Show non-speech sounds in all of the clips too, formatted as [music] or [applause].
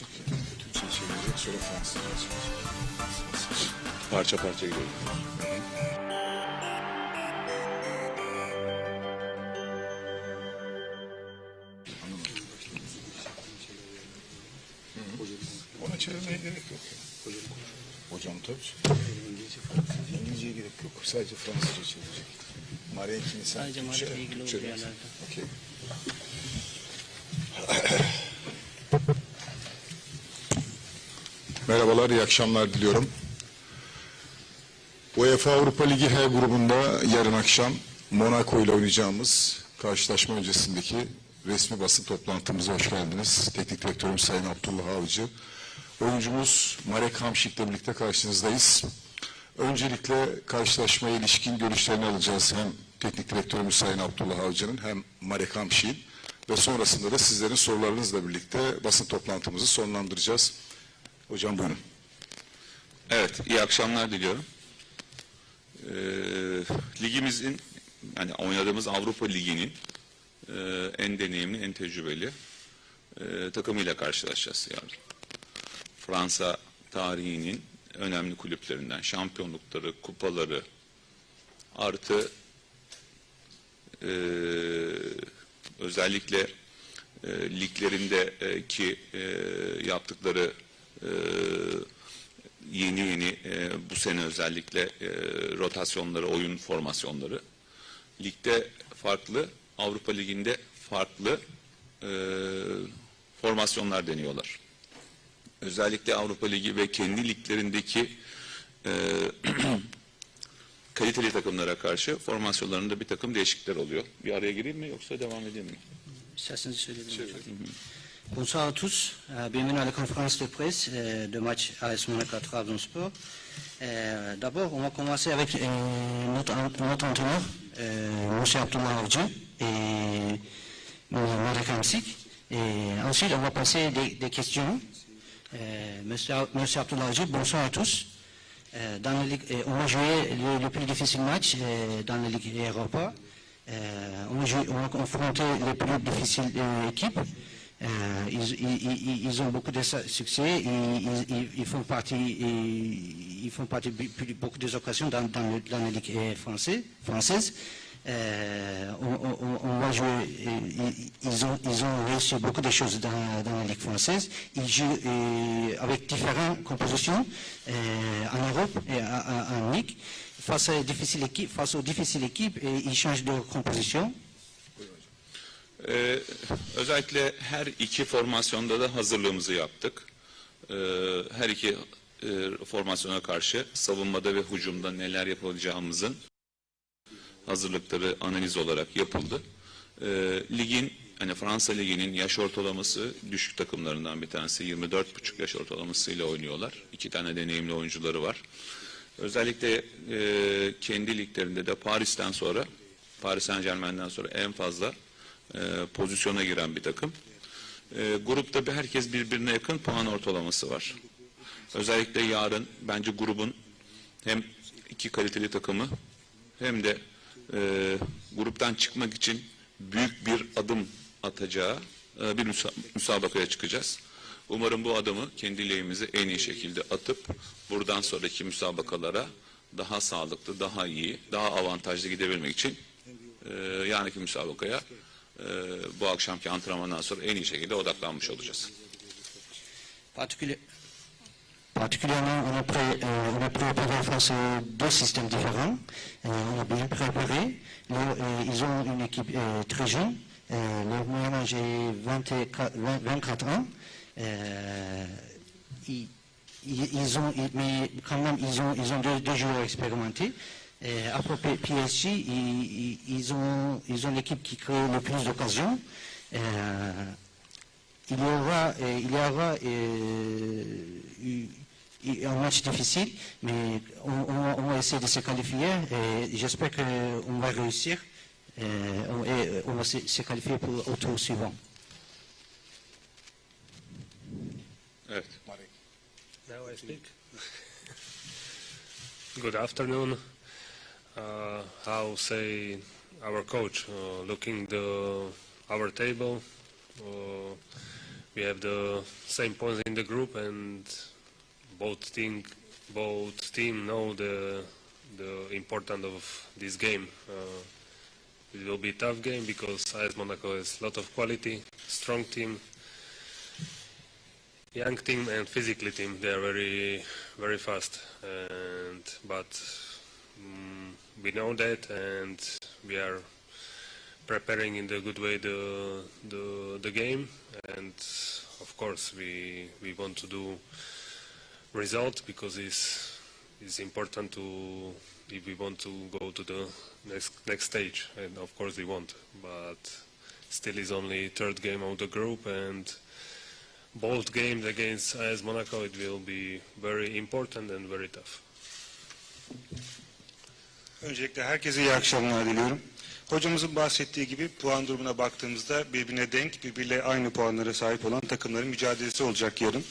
Yani Türkçe çevirecek, sonra Fransızca çalışacak. Parça parça gidiyor. Ona çevirmeye gerek yok. Hocam tabii. İngilizceye gerek yok. Sadece Fransızca çevirecek. Marenkini sen Sadece Marenk'le ilgili olduğu yerlerde. Okey. Merhabalar, iyi akşamlar diliyorum. UEFA Avrupa Ligi H grubunda yarın akşam Monaco ile oynayacağımız karşılaşma öncesindeki resmi basın toplantımıza hoş geldiniz. Teknik direktörüm Sayın Abdullah Avcı. Oyuncumuz Marek Hamşik'le birlikte karşınızdayız. Öncelikle karşılaşmaya ilişkin görüşlerini alacağız. Hem teknik direktörümüz Sayın Abdullah Avcı'nın hem Marek Hamşik'in ve sonrasında da sizlerin sorularınızla birlikte basın toplantımızı sonlandıracağız. Hocam buyurun. Evet, iyi akşamlar diliyorum. Ee, ligimizin, yani oynadığımız Avrupa Ligi'nin e, en deneyimli, en tecrübeli e, takımıyla karşılaşacağız yarın. Fransa tarihinin önemli kulüplerinden şampiyonlukları, kupaları artı e, özellikle e, liglerindeki e, yaptıkları e, yeni yeni e, bu sene özellikle e, rotasyonları, oyun formasyonları ligde farklı, Avrupa Ligi'nde farklı e, formasyonlar deniyorlar. Özellikle Avrupa Ligi ve kendi liglerindeki e, [clears throat] kaliteli takımlara karşı formasyonlarında bir takım değişiklikler oluyor. Bir araya gireyim mi yoksa devam edeyim mi? İsterseniz söyleyebilirim. Bonsoir à tous. Euh, bienvenue à la conférence de presse euh, de match AS Monaco Trabzonspor. Euh, D'abord, on va commencer avec notre, entraîneur, euh, M. Abdullah Avcı et Marek Hamsik. Ensuite, on va passer des, des questions. Monsieur Abdullah bonsoir à tous. On va jouer le, plus difficile match dans la Ligue Europa. On, va on confronter les plus difficiles équipes. Euh, ils, ont beaucoup de succès. Ils, ils- font partie, ils, font partie bu- beaucoup des occasions dans, le- la Ligue française. Euh, on, on- on- jouer. ils, ont, ils ont réussi beaucoup de choses dans, la Ligue française. Ils jouent avec différentes compositions euh, en Europe et en, en- Ligue. Face, difficile face aux difficiles équipes, et ils changent de composition. Ee, özellikle her iki formasyonda da hazırlığımızı yaptık. Ee, her iki e, formasyona karşı savunmada ve hücumda neler yapabileceğimizin hazırlıkları analiz olarak yapıldı. Ee, ligin hani Fransa liginin yaş ortalaması düşük takımlarından bir tanesi 24,5 yaş ortalamasıyla oynuyorlar. İki tane deneyimli oyuncuları var. Özellikle e, kendi liglerinde de Paris'ten sonra Paris Saint Germain'den sonra en fazla e, pozisyona giren bir takım. E, grupta bir herkes birbirine yakın puan ortalaması var. Özellikle yarın bence grubun hem iki kaliteli takımı hem de e, gruptan çıkmak için büyük bir adım atacağı e, bir müsa- müsabakaya çıkacağız. Umarım bu adımı kendi lehimize en iyi şekilde atıp buradan sonraki müsabakalara daha sağlıklı, daha iyi, daha avantajlı gidebilmek için e, yarınki müsabakaya bu akşamki antrenmandan sonra en iyi şekilde odaklanmış olacağız. Particulier- Particulièrement, on a, pré- euh, on a préparé face à deux systèmes différents. Euh, on a bien préparé. Le- euh, ils ont une équipe euh, très jeune. Euh, leur moyen âge est 24, 20 24 ans. Euh, ils, ont, mais quand même, ils ont, ils ont deux, deux joueurs expérimentés. Euh, à propos de PSG, ils, ont, ils ont l'équipe qui crée le plus d'occasions. Euh, il y aura, euh, il y aura euh, eu- eu un match difficile, mais on, on- on va essayer de se qualifier et j'espère qu'on va réussir euh, on- et on va se, se qualifier pour, au tour suivant. Evet. Marek. Now I speak. Good afternoon. Uh, how say our coach uh, looking the our table? Uh, we have the same points in the group, and both team both team know the the importance of this game. Uh, it will be a tough game because AS Monaco has a lot of quality, strong team, young team, and physically team. They are very very fast, and but mm, we know that, and we are preparing in the good way the the, the game, and of course we we want to do result because it's it's important to if we want to go to the next next stage, and of course we want, but still is only third game of the group and. Both games against AS Monaco, it will be very important and very tough. Öncelikle herkese iyi akşamlar diliyorum. Hocamızın bahsettiği gibi puan durumuna baktığımızda birbirine denk, birbiriyle aynı puanlara sahip olan takımların mücadelesi olacak yarın.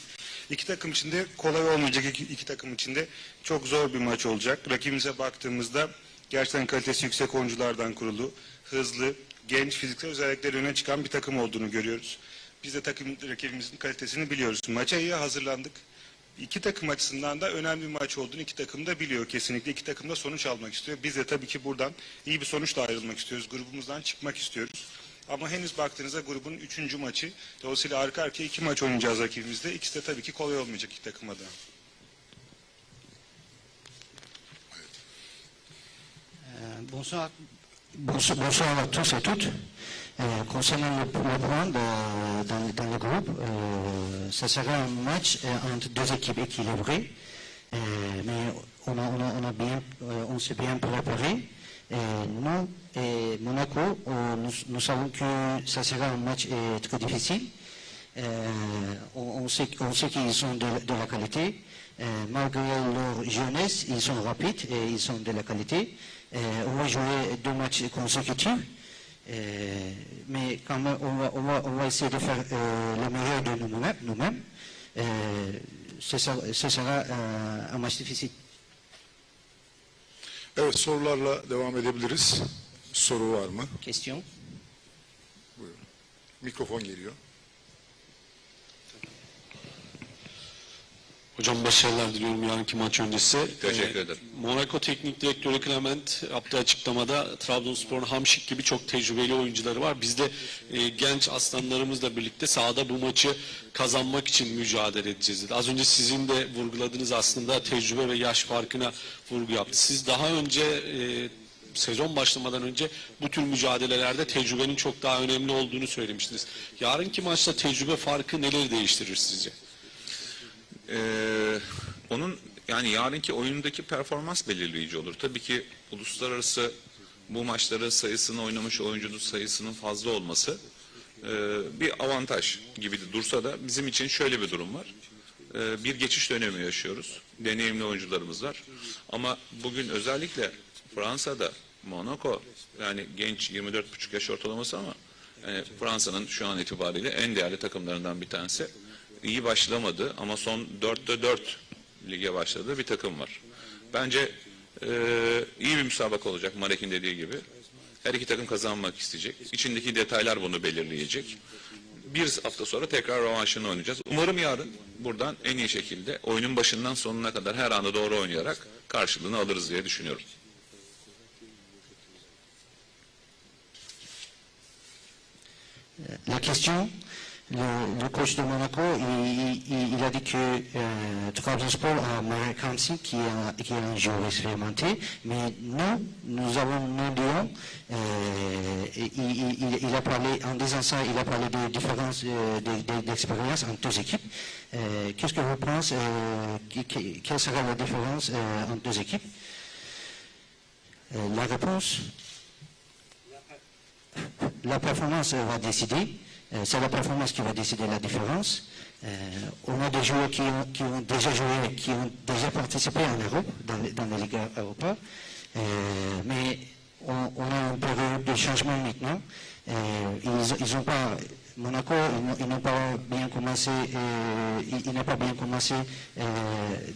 İki takım için de kolay olmayacak, iki, iki takım için de çok zor bir maç olacak. Rakibimize baktığımızda gerçekten kalitesi yüksek oyunculardan kurulu, hızlı, genç, fiziksel özellikleri öne çıkan bir takım olduğunu görüyoruz. Biz de takım rakibimizin kalitesini biliyoruz. Maça iyi hazırlandık. İki takım açısından da önemli bir maç olduğunu iki takım da biliyor kesinlikle. İki takım da sonuç almak istiyor. Biz de tabii ki buradan iyi bir sonuçla ayrılmak istiyoruz. Grubumuzdan çıkmak istiyoruz. Ama henüz baktığınızda grubun üçüncü maçı. Dolayısıyla arka arkaya iki maç oynayacağız rakibimizde. İkisi de tabii ki kolay olmayacak iki takım adına. Euh, bonsoir, bonsoir, bonsoir à tous et toutes. Euh, concernant le, point dans, le groupe, euh, ça sera un match euh, entre deux équipes équilibrées, Euh, mais on, a, on, a- bien, euh, on s'est bien préparé. Euh, nous et Monaco, euh, nous, savons que ça sera un match euh, très difficile. Euh, on, sait, qu'ils ont de, la qualité. Euh, malgré leur jeunesse, ils sont rapides et ils sont de la qualité. Euh, on va jouer deux matchs consécutifs. Euh, mais quand même, on va, on va- on va essayer de faire euh, le meilleur de nous-mêmes. nous-mêmes. Euh, ce sera, ce sera, euh, un match difficile. Evet sorularla devam edebiliriz. Soru var mı? Question Mikrofon geliyor. Hocam başarılar diliyorum yarınki maç öncesi. Teşekkür Ee, ederim. Monaco Teknik Direktörü Clement yaptığı açıklamada Trabzonspor'un Hamşik gibi çok tecrübeli oyuncuları var. Biz de e, genç aslanlarımızla birlikte sahada bu maçı kazanmak için mücadele edeceğiz dedi. Az önce sizin de vurguladığınız aslında tecrübe ve yaş farkına vurgu yaptı. Siz daha önce e, sezon başlamadan önce bu tür mücadelelerde tecrübenin çok daha önemli olduğunu söylemiştiniz. Yarınki maçta tecrübe farkı neleri değiştirir sizce? Ee, onun yani yarınki oyundaki performans belirleyici olur. Tabii ki uluslararası bu maçların sayısını oynamış oyuncunun sayısının fazla olması e, bir avantaj gibi de dursa da bizim için şöyle bir durum var. E, bir geçiş dönemi yaşıyoruz. Deneyimli oyuncularımız var. Ama bugün özellikle Fransa'da Monaco yani genç 24,5 yaş ortalaması ama yani Fransa'nın şu an itibariyle en değerli takımlarından bir tanesi. İyi başlamadı ama son 4'te 4 lige başladığı bir takım var. Bence e, iyi bir müsabaka olacak Marek'in dediği gibi. Her iki takım kazanmak isteyecek. İçindeki detaylar bunu belirleyecek. Bir hafta sonra tekrar rövanşını oynayacağız. Umarım yarın buradan en iyi şekilde oyunun başından sonuna kadar her anda doğru oynayarak karşılığını alırız diye düşünüyorum. La question, le, coach de Monaco, il, a dit que euh, Trabzonspor a Marek qui est, un, qui est un joueur expérimenté, mais nous, nous avons nos lions. euh, il, il- a parlé, en disant ça, il a parlé des différences euh, de- de- d'expérience entre deux équipes. Euh, Qu'est-ce que vous pensez, euh, quelle sera la différence entre deux équipes? La réponse? La performance va décider. Euh, c'est la performance qui va décider la différence. Euh, on a des joueurs qui ont, déjà joué, qui ont déjà participé en Europe, dans, les- dans la Ligue Europa. Euh, mais on, on a une période de changement maintenant. Ils, Monaco, ils n'ont- pas bien commencé, ils, pas bien commencé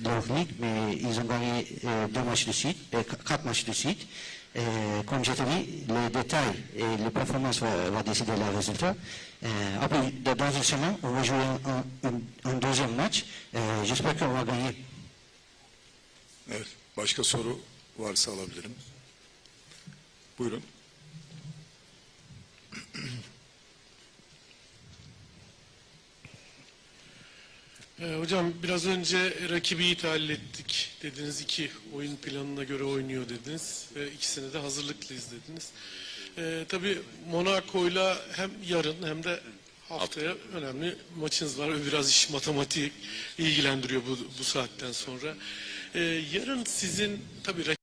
leur ligue, mais ils ont gagné deux matchs de suite, qu- quatre matchs de suite. Euh, comme je te les détails et les performances vont va décider le résultat. Euh, après, dans une semaine, on va jouer un, un- un- deuxième match. Euh, J'espère qu'on va gagner. Evet. Başka soru varsa alabilirim. Buyurun. [clears throat] Ee, hocam biraz önce rakibi iyi ettik dediniz. iki oyun planına göre oynuyor dediniz. Ve ikisine de hazırlıklıyız dediniz. Ee, tabii Monaco'yla hem yarın hem de haftaya önemli maçınız var. Biraz iş matematik ilgilendiriyor bu, bu saatten sonra. Ee, yarın sizin tabii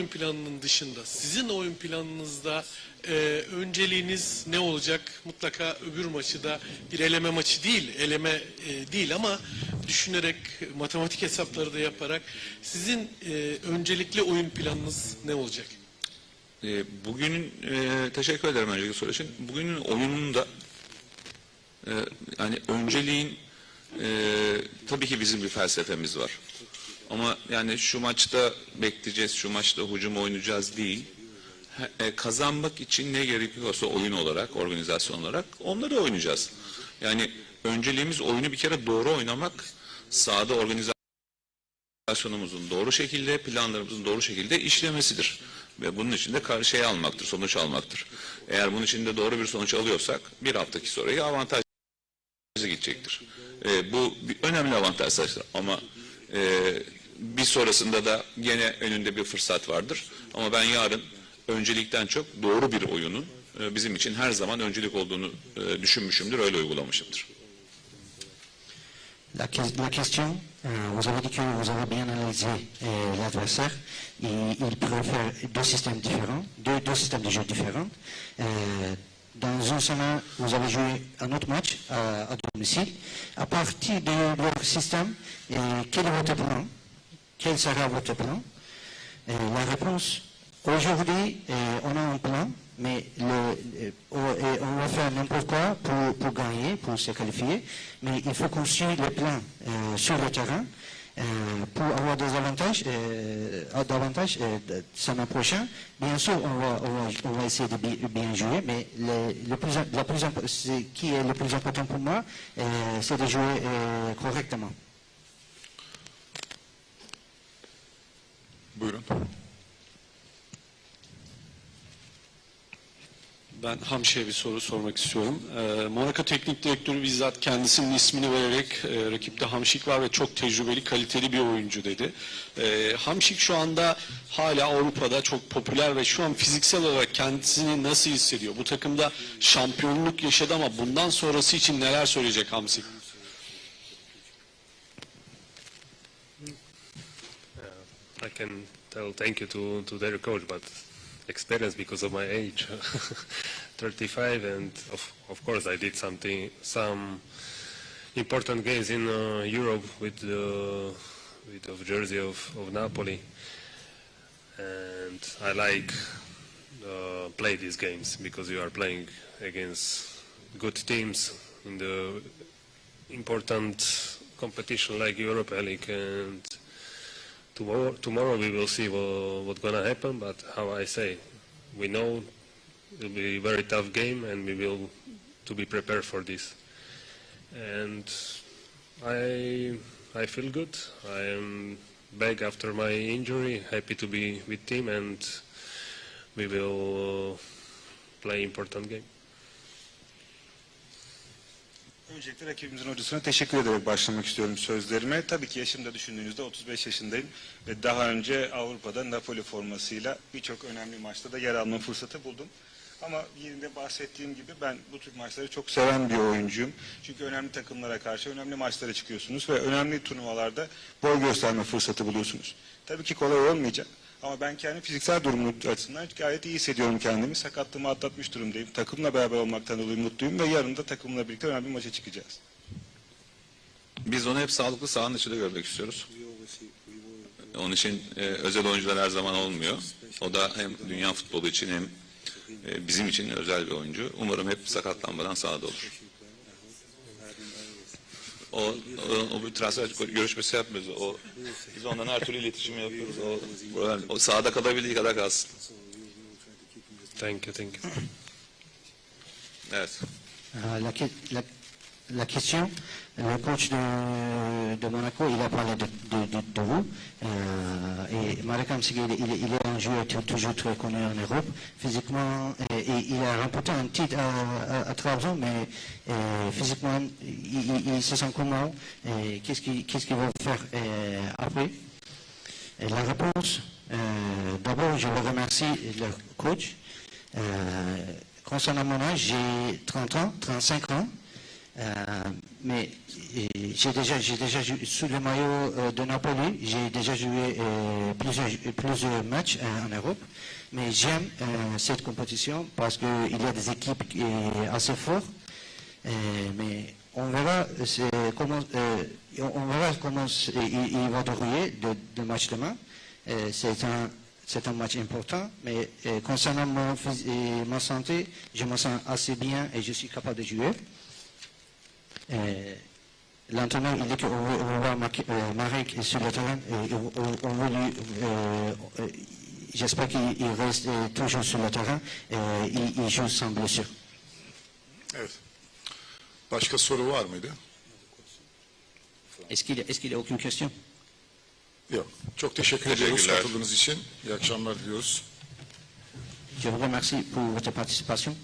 oyun planının dışında sizin oyun planınızda e, önceliğiniz ne olacak? Mutlaka öbür maçı da bir eleme maçı değil, eleme e, değil ama düşünerek matematik hesapları da yaparak sizin e, öncelikli oyun planınız ne olacak? E, bugünün e, teşekkür ederim öncelikle soru için. Bugünün oyununda e, yani önceliğin e, tabii ki bizim bir felsefemiz var. Ama yani şu maçta bekleyeceğiz, şu maçta hücum oynayacağız değil. E, kazanmak için ne gerekiyorsa oyun olarak, organizasyon olarak onları oynayacağız. Yani önceliğimiz oyunu bir kere doğru oynamak, sahada organizasyon organizasyonumuzun doğru şekilde, planlarımızın doğru şekilde işlemesidir. Ve bunun için de şey almaktır, sonuç almaktır. Eğer bunun için de doğru bir sonuç alıyorsak bir haftaki sonraki avantaj gidecektir. Ee, bu bir önemli avantajdır ama e, bir sonrasında da gene önünde bir fırsat vardır. Ama ben yarın öncelikten çok doğru bir oyunun e, bizim için her zaman öncelik olduğunu e, düşünmüşümdür, öyle uygulamışımdır. La, la question, euh, vous avez dit que vous avez bien analysé euh, l'adversaire. Il, faire deux systèmes différents, deux, deux systèmes de jeu différents. Euh, dans une semaine, vous avez joué un autre match à, à domicile. À partir de leur système, quel est votre plan Quel sera votre plan? Euh, La réponse, aujourd'hui, euh, on a un plan, mais le, le- on, va faire n'importe quoi pour, gagner, pour se qualifier, mais il faut construire le plan euh, sur le terrain euh, pour avoir des avantages, euh, davantage euh, semaine. Bien sûr, on va, essayer de bi- bien jouer, mais le, plus, ce qui est le plus important pour moi, euh, c'est de jouer euh, correctement. Buyurun. Ben Hamşi'ye bir soru sormak istiyorum. Ee, Monaco Teknik Direktörü bizzat kendisinin ismini vererek e, rakipte Hamşik var ve çok tecrübeli, kaliteli bir oyuncu dedi. Ee, Hamşik şu anda hala Avrupa'da çok popüler ve şu an fiziksel olarak kendisini nasıl hissediyor? Bu takımda şampiyonluk yaşadı ama bundan sonrası için neler söyleyecek Hamşik? Can tell thank you to, to their coach, but experience because of my age, [laughs] 35, and of, of course I did something, some important games in uh, Europe with the with the jersey of, of Napoli, and I like uh, play these games because you are playing against good teams in the important competition like Europa League and tomorrow, tomorrow we will see what, what's gonna happen. But how I say, we know it will be a very tough game, and we will to be prepared for this. And I I feel good. I am back after my injury, happy to be with team, and we will uh, play important game. Öncelikle rakibimizin hocasına teşekkür ederek başlamak istiyorum sözlerime. Tabii ki yaşımda düşündüğünüzde 35 yaşındayım ve daha önce Avrupa'da Napoli formasıyla birçok önemli maçta da yer alma fırsatı buldum. Ama yerinde bahsettiğim gibi ben bu tür maçları çok seven bir oyuncuyum. Çünkü önemli takımlara karşı önemli maçlara çıkıyorsunuz ve önemli turnuvalarda boy gösterme fırsatı buluyorsunuz. Tabii ki kolay olmayacak. Ama ben kendi fiziksel durumum açısından gayet iyi hissediyorum kendimi. Sakatlığımı atlatmış durumdayım. Takımla beraber olmaktan dolayı mutluyum ve yarın da takımla birlikte önemli bir maça çıkacağız. Biz onu hep sağlıklı sahanın içinde görmek istiyoruz. Onun için e, özel oyuncular her zaman olmuyor. O da hem dünya futbolu için hem e, bizim için özel bir oyuncu. Umarım hep sakatlanmadan sahada olur. O, o, o bir transfer görüşmesi yapmıyoruz. O, biz ondan her türlü iletişim yapıyoruz. O, o sahada kalabildiği kadar kalsın. Thank you, thank you. Evet. Euh, la, que- la- question, le coach de, Monaco, il a parlé de, de- de- vous. Euh, et Marek Hamsik, il, est- il est- un joueur tou- toujours très connu en Europe. Physiquement, il a remporté un titre à, à, Trabzon, mais euh, physiquement, il, se sent comment Qu'est-ce qu'il va faire après? La réponse, euh, d'abord, je le remercie, le coach. Euh, concernant mon âge, j'ai 30 ans, 35 ans, mais euh, j'ai déjà, j'ai déjà joué sous le maillot euh, de Napoli, j'ai déjà joué euh, plusieurs, matchs en Europe, mais j'aime cette compétition parce qu'il y a des équipes assez fortes. Mais on verra comment euh, on on verra comment c'est- il, il va dérouler de match demain. C'est un match important, mais concernant ma santé, je me sens assez bien et je suis capable de jouer. Euh, L'entraîneur, il dit qu'on veut, on veut voir Marc- euh, Marek sur le terrain et on, on- on veut lui, euh, j'espère qu'il il reste euh, toujours sur le terrain et il, il joue sans blessure. Evet. Başka soru var mıydı? Est-ce qu'il est-ce qu'il y a aucune question? Yok. Çok teşekkür ediyoruz Teşekkürler. katıldığınız için. İyi akşamlar diliyoruz. Je vous remercie pour votre participation.